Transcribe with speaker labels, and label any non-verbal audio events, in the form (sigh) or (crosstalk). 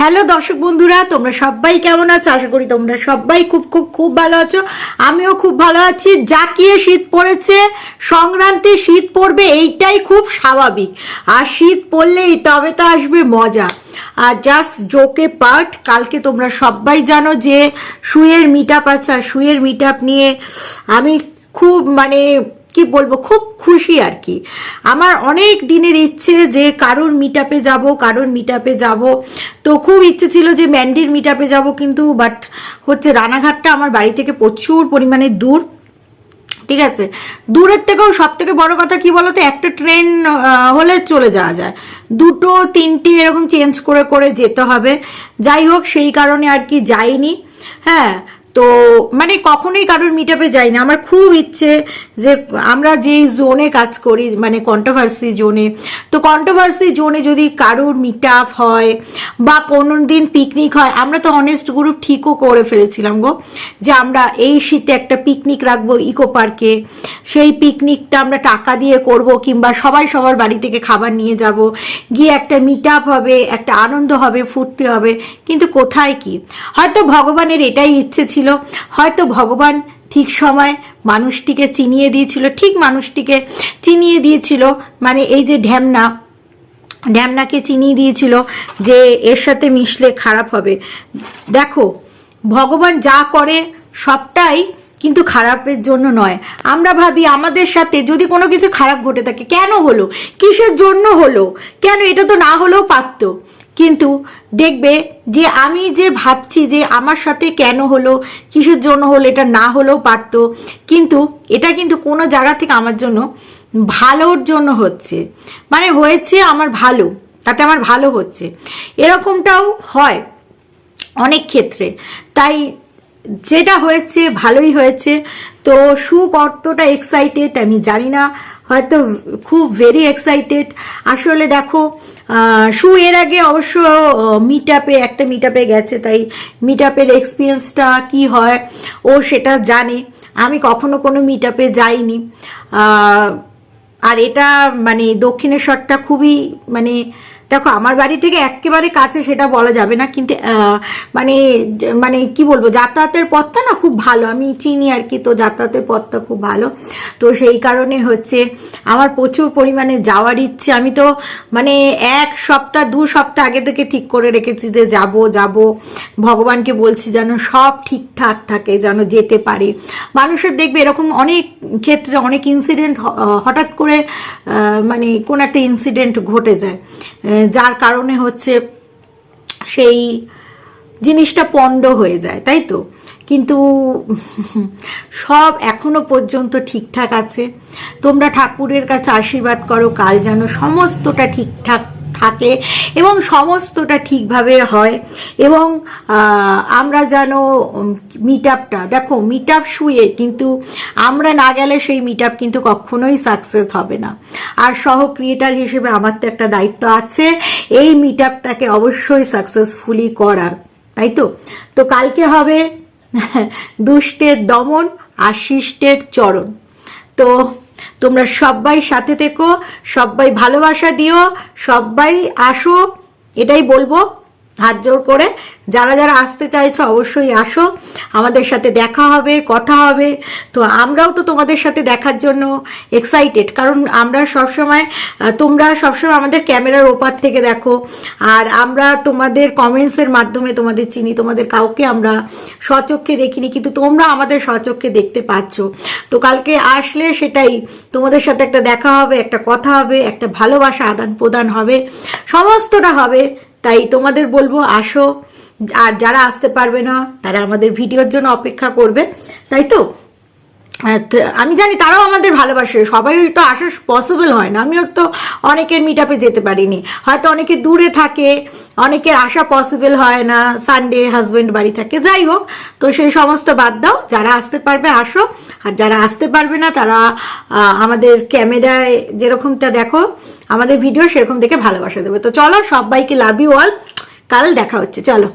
Speaker 1: Hello দর্শক বন্ধুরা, তোমরা সবাই কেমন আছো? আশা করি তোমরা সবাই খুব খুব খুব ভালো আছো। আমিও খুব ভালো আছি। জাকিয়ে শীত পড়েছে, সংক্রান্তি শীত পড়বে, এইটাই খুব স্বাভাবিক। আর শীত পড়লেই তবে তো আসবে মজা। আর জাস্ট জোকে পার্ট কালকে তোমরা সবাই জানো যে, শুয়ের মিট আপ আছে, আর শুয়ের মিট আপ নিয়ে আমি খুব মানে কি বলব, খুব খুশি আর কি। আমার অনেক দিনের ইচ্ছে যে কারোর মিট আপে যাব, কারোর মিট আপে যাব। তো খুব ইচ্ছে ছিল যে ম্যান্ডির মিট আপে যাব কিন্তু বাট হচ্ছে রানাঘাটটা আমার বাড়ি থেকে প্রচুর পরিমাণে দূর। ঠিক আছে? দূরের থেকেও সব থেকে বড় কথা কি বলতো, একটা ট্রেন হলে চলে যাওয়া যায়। দুটো, তিনটে এরকম চেঞ্জ করে করে যেতে হবে। যাই হোক, সেই কারণে আর কি যাইনি। হ্যাঁ তো মানে কখনোই কারোর মিট আপে যাই না আমার খুব ইচ্ছে যে আমরা যে জোনে কাজ করি মানে কন্ট্রোভার্সি জোনে তো কন্ট্রোভার্সি জোনে যদি কারোর মিট আপ হয় বা কোনো দিন পিকনিক হয়, আমরা তো অনেস্ট গ্রুপ ঠিকও করে ফেলেছিলাম গো, যে আমরা এই শীতে একটা পিকনিক রাখব ইকো পার্কে সেই পিকনিকটা আমরা টাকা দিয়ে করব কিংবা সবাই সবার বাড়ি থেকে খাবার নিয়ে যাব। গিয়ে একটা মিট আপ হবে, একটা আনন্দ হবে, ফুর্তি হবে, কিন্তু কোথায় কি? হয়তো ভগবানের এটাই ইচ্ছে ছিল হয়তো ভগবান ঠিক সময় মানুষটিকে চিনিয়ে দিয়েছিল, ঠিক মানুষটিকে চিনিয়ে দিয়েছিল। মানে এই যে ঢ্যামনা, ঢ্যামনাকে চিনিয়ে দিয়েছিল যে এর সাথে মিশলে খারাপ হবে। দেখো, ভগবান যা করে সবটাই কিন্তু খারাপের জন্য নয়। আমরা ভাবি আমাদের সাথে যদি কোনো কিছু খারাপ ঘটে থাকে, কেন হলো? কিসের জন্য হলো? কেন এটা তো না হলেও পারতো? কিন্তু দেখবে যে আমি যে ভাবছি যে আমার সাথে কেন হলো, কিসের জন্য হলো, এটা না হলেও পারতো। কিন্তু এটা কিন্তু কোনো জায়গা থেকে আমার জন্য ভালোর জন্য হচ্ছে। মানে হয়েছে আমার ভালো, তাতে আমার ভালো হচ্ছে। এরকমটাও হয় অনেক ক্ষেত্রে। তাই যেটা হয়েছে ভালোই হয়েছে। তো সু কতটা এক্সাইটেড আমি জানি না, হয়তো খুব ভেরি এক্সাইটেড আসলে দেখো সু এর আগে অবশ্য মিট আপে একটা মিট আপে গেছে, তাই মিট আপের এক্সপিরিয়েন্সটা কী হয়, ও সেটা জানে। আমি কখনো কোনো মিট আপে যাইনি আর এটা মানে দক্ষিণেশ্বরটা খুবই মানে দেখো, আমার বাড়ি থেকে একেবারে কাছে সেটা বলা যাবে না, কিন্তু মানে মানে কি বলব, যাতায়াতের পথটা না খুব ভালো, আমি চিনি আর কি, তো যাতায়াতের পথটা খুব ভালো। তো সেই কারণে হচ্ছে আমার প্রচুর পরিমাণে যাওয়ার ইচ্ছে, আমি তো মানে এক সপ্তাহ, দু সপ্তাহ আগে থেকে ঠিক করে রেখেছি যে যাব যাব। ভগবানকে বলছি যেন সব ঠিকঠাক থাকে, যেন যেতে পারে। মানুষের দেখবে এরকম অনেক ক্ষেত্রে অনেক ইনসিডেন্ট হঠাৎ করে মানে কোন একটা ইনসিডেন্ট ঘটে যায়। যার কারণে হচ্ছে সেই জিনিসটা পণ্ড হয়ে যায়, তাই তো? কিন্তু (laughs) সব এখনও পর্যন্ত ঠিকঠাক আছে। তোমরা ঠাকুরের কাছে আশীর্বাদ করো, কাল যেন সমস্তটা ঠিকঠাক থাকে এবং সমস্তটা ঠিকভাবে হয় এবং আমরা যেন মিট আপটা দেখো মিট আপ শুয়ে কিন্তু আমরা না গেলে সেই মিট আপ কিন্তু কখনোই সাকসেস হবে না। আর সহ ক্রিয়েটার হিসেবে আমার তো একটা দায়িত্ব আছে, এই মিট আপটাকে অবশ্যই সাকসেসফুলি করার, তাই তো? তো কালকে হবে (laughs) দুষ্টের দমন আর শিষ্টের চরণ। তো তোমরা সবাই সাথে থেকো সবাই ভালোবাসা দিও সবাই আসো এটাই বলব। হাত জোর করে। যারা যারা আসতে চাইছো অবশ্যই আসো। আমাদের সাথে দেখা হবে, কথা হবে। তো আমরাও তো তোমাদের সাথে দেখার জন্য এক্সাইটেড কারণ আমরা সবসময় তোমরা সবসময় আমাদের ক্যামেরার ওপার থেকে দেখো। আর আমরা তোমাদের কমেন্টসের মাধ্যমে তোমাদের চিনি, তোমাদের কাউকে আমরা স্বচক্ষে দেখিনি, কিন্তু তোমরা আমাদের স্বচক্ষে দেখতে পাচ্ছ। তো কালকে আসলে সেটাই, তোমাদের সাথে একটা দেখা হবে, একটা কথা হবে, একটা ভালোবাসা আদান প্রদান হবে, সমস্তটা হবে। তাই তোমাদের বলব, আসো। আর যারা আসতে পারবে না, তারা আমাদের ভিডিওর জন্য অপেক্ষা করবে। তাই তো? আমি জানি তারাও আমাদের ভালোবাসে, সবাই তো আসা পসিবল হয় না। আমিও তো অনেকের মিট আপে যেতে পারিনি। হয়তো অনেকে দূরে থাকে, অনেকের আসা পসিবল হয় না সানডে হাজব্যান্ড বাড়ি থাকে। যাই হোক, তো সেই সমস্ত বাদ দাও, যারা আসতে পারবে আসো, আর যারা আসতে পারবে না, তারা আমাদের ক্যামেরায় যেরকমটা দেখো, আমাদের ভিডিও সেরকম দেখে ভালোবাসা দেবে। তো চলো, সবাইকে লাভ ইউ অল কাল দেখা হচ্ছে। চলো।